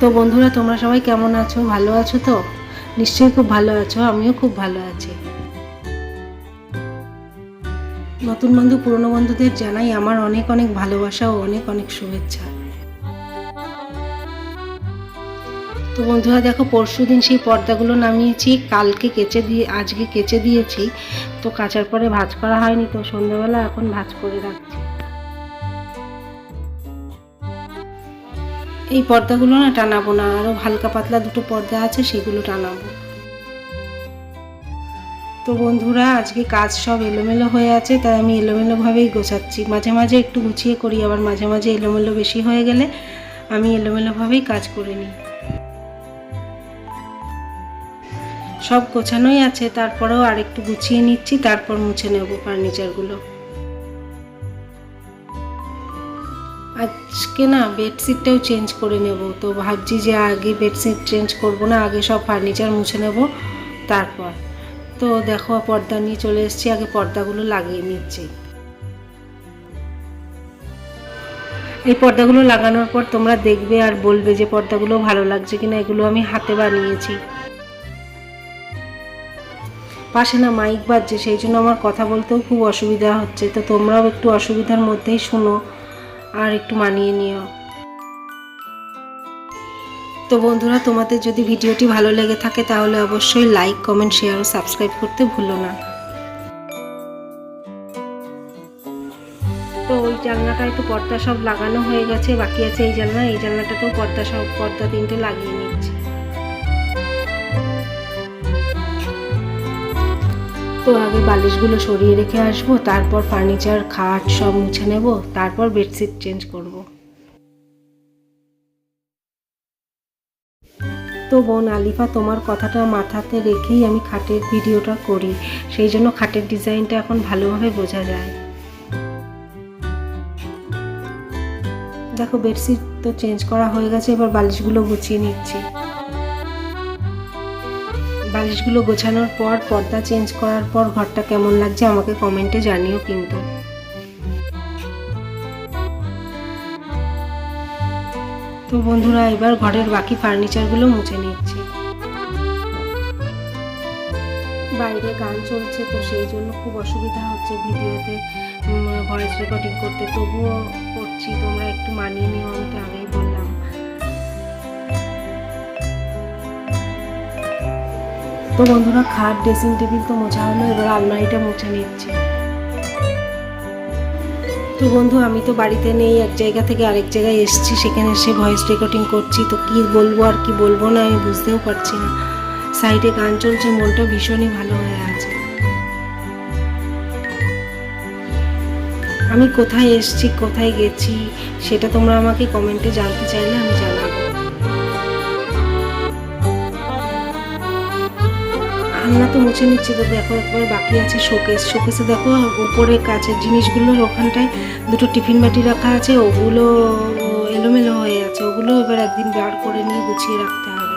তো বন্ধুরা, তোমরা সবাই কেমন আছো? ভালো আছো তো? নিশ্চয়ই খুব ভালো আছো, আমিও খুব ভালো আছি। নতুন বন্ধু, পুরনো বন্ধুদের জানাই আমার অনেক অনেক ভালোবাসা ও অনেক অনেক শুভেচ্ছা। তো বন্ধুরা, দেখো, পরশু দিন সেই পর্দাগুলো নামিয়েছি, কালকে কেচে দিয়ে, আজকে কেচে দিয়েছি। তো কাচার পরে ভাজ করা হয়নি তো, সন্ধ্যাবেলা এখন ভাজ করে রাখছি। এই পর্দাগুলো না টানাবো না আরও হালকা পাতলা দুটো পর্দা আছে, সেগুলো টানাবো। তো বন্ধুরা, আজকে কাজ সব এলোমেলো হয়ে আছে, তাই আমি এলোমেলোভাবেই গোছাচ্ছি। মাঝে মাঝে একটু গুছিয়ে করি, আবার মাঝে মাঝে এলোমেলো বেশি হয়ে গেলে আমি এলোমেলোভাবেই কাজ করে নিই। সব গোছানোই আছে, তারপরেও আরেকটু গুছিয়ে নিচ্ছি, তারপর মুছে নেব ফার্নিচারগুলো। আজকে না বেডশিটটাও চেঞ্জ করে নেব। তো ভাবছি যে আগে বেডশিট চেঞ্জ করব না, আগে সব ফার্নিচার মুছে নেব, তারপর। তো দেখো, পর্দা নিয়ে চলে এসেছি, আগে পর্দাগুলো লাগিয়ে নিচ্ছি। এই পর্দাগুলো লাগানোর পর তোমরা দেখবে আর বলবে যে পর্দাগুলো ভালো লাগছে কিনা, এগুলো আমি হাতে বানিয়েছি। পাশে না মাইক বাজছে, সেই জন্য আমার কথা বলতেও খুব অসুবিধা হচ্ছে। তো তোমরাও একটু অসুবিধার মধ্যেই শুনো। আর একটু মানিয়ে নিও। তো বন্ধুরা, তোমাদের যদি ভিডিওটি ভালো লেগে থাকে, তাহলে অবশ্যই লাইক কমেন্ট শেয়ার ও সাবস্ক্রাইব করতে ভুলো না। তো ওই জানলাটায় তো পর্দা সব লাগানো হয়ে গেছে, বাকি আছে এই জানলা। এই জানলাটাতেও পর্দা সব, পর্দা তিনটে লাগিয়ে নিচ্ছি। তো আগে বালিশগুলো সরিয়ে রেখে আসব, তারপর ফার্নিচার খাট সব মুছে নেব, তারপর বেডশিট চেঞ্জ করব। তো বোন আলিফা, তোমার কথাটা মাথাতে রেখেই আমি খাটের ভিডিওটা করি। সেই জন্য খাটের ডিজাইনটা এখন ভালোভাবে বোঝা যায়। দেখো বেডশিট তো চেঞ্জ করা হয়ে গেছে, এবার বালিশগুলো গুছিয়ে নিচ্ছি। বালিশগুলো গোছানোর পর পর্দা চেঞ্জ করার পর ঘরটা কেমন লাগছে আমাকে কমেন্টে জানিও কিন্তু। তো বন্ধুরা, এবার ঘরের বাকি ফার্নিচারগুলো মুছে নিচ্ছি। বাইরে গান চলছে, তো সেই জন্য খুব অসুবিধা হচ্ছে ভিডিওতে। ভয়েস রেকর্ডিং করতে। তবুও করছি, তোমরা একটু মানিয়ে নিও, আমি তো আগেই বললাম। তো বন্ধুরা খাট, ড্রেসিং টেবিল তো মোছা হলো, এবার আলমারিটা মুছে নিচ্ছি। তো বন্ধু, আমি তো বাড়িতে নেই, এক জায়গা থেকে আরেক জায়গায় এসেছি, সেখানে এসে ভয়েস রেকর্ডিং করছি। তো কি বলব আর কি বলব না, আমি বুঝতেও পারছি না। সাইডে গান চলছে, মনটা ভীষণই ভালো হয়ে আছে। আমি কোথায় এসেছি, কোথায় গেছি, সেটা তোমরা আমাকে কমেন্টে জানতে চাইলে আমি জানাব। আলনা তো মুছে নিচ্ছি তো দেখো একবার বাকি আছে শোকেস শোকেসে দেখো, উপরে কাছের জিনিসগুলোর ওখানটায় দুটো টিফিন বাটি রাখা আছে, ওগুলো এলোমেলো হয়ে আছে। ওগুলো এবার একদিন বার করে নিয়ে গুছিয়ে রাখতে হবে।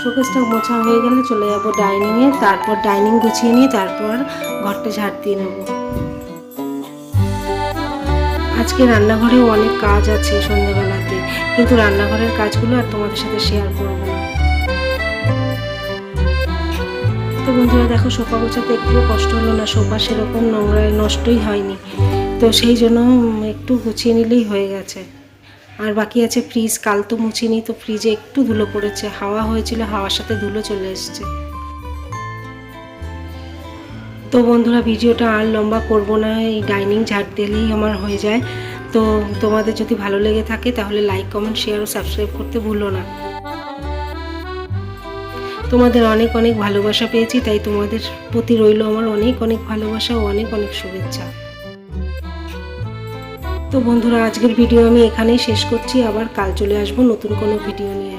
শোকেসটা মোছা হয়ে গেলে চলে যাব ডাইনিংয়ে তারপর ডাইনিং গুছিয়ে নিয়ে তারপর ঘরটা ঝাড় দিয়ে নেব। আজকে রান্নাঘরেও অনেক কাজ আছে সন্ধ্যেবেলাতে কিন্তু রান্নাঘরের কাজগুলো আর তোমাদের সাথে শেয়ার করব তো বন্ধুরা দেখো সোফা গোছাতে একটুও কষ্ট হলো না, সোফা সেরকম নোংরা নষ্টই হয়নি। তো সেই জন্য একটু গুছিয়ে নিলেই হয়ে গেছে। আর বাকি আছে ফ্রিজ, কাল তো মুছিনি, তো ফ্রিজে একটু ধুলো পড়েছে। হাওয়া হয়েছিল, হাওয়ার সাথে ধুলো চলে এসছে। তো বন্ধুরা, ভিডিওটা আর লম্বা করব না, এই ডাইনিং ঝাড় দিলেই আমার হয়ে যায়। তো তোমাদের যদি ভালো লেগে থাকে, তাহলে লাইক কমেন্ট শেয়ার ও সাবস্ক্রাইব করতে ভুলো না। তোমাদের অনেক অনেক ভালোবাসা পেয়েছি, তাই তোমাদের প্রতি রইল আমার অনেক অনেক ভালোবাসা ও অনেক অনেক শুভেচ্ছা। তো বন্ধুরা, আজকের ভিডিও আমি এখানেই শেষ করছি, আবার কাল চলে আসব নতুন কোনো ভিডিও নিয়ে।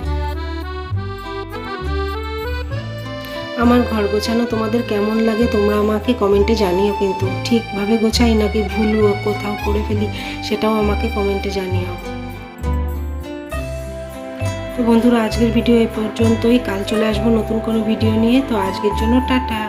আমার ঘর গোছানো তোমাদের কেমন লাগে তোমরা আমাকে কমেন্টে জানিও কিন্তু, ঠিকভাবে গোছাই নাকি ভুল কোথাও করে ফেলি সেটাও আমাকে কমেন্টে জানিও। তো বন্ধুরা, আজকের ভিডিও এই পর্যন্তই। কাল চলে আসব নতুন কোনো ভিডিও নিয়ে। তো আজকের জন্য টাটা।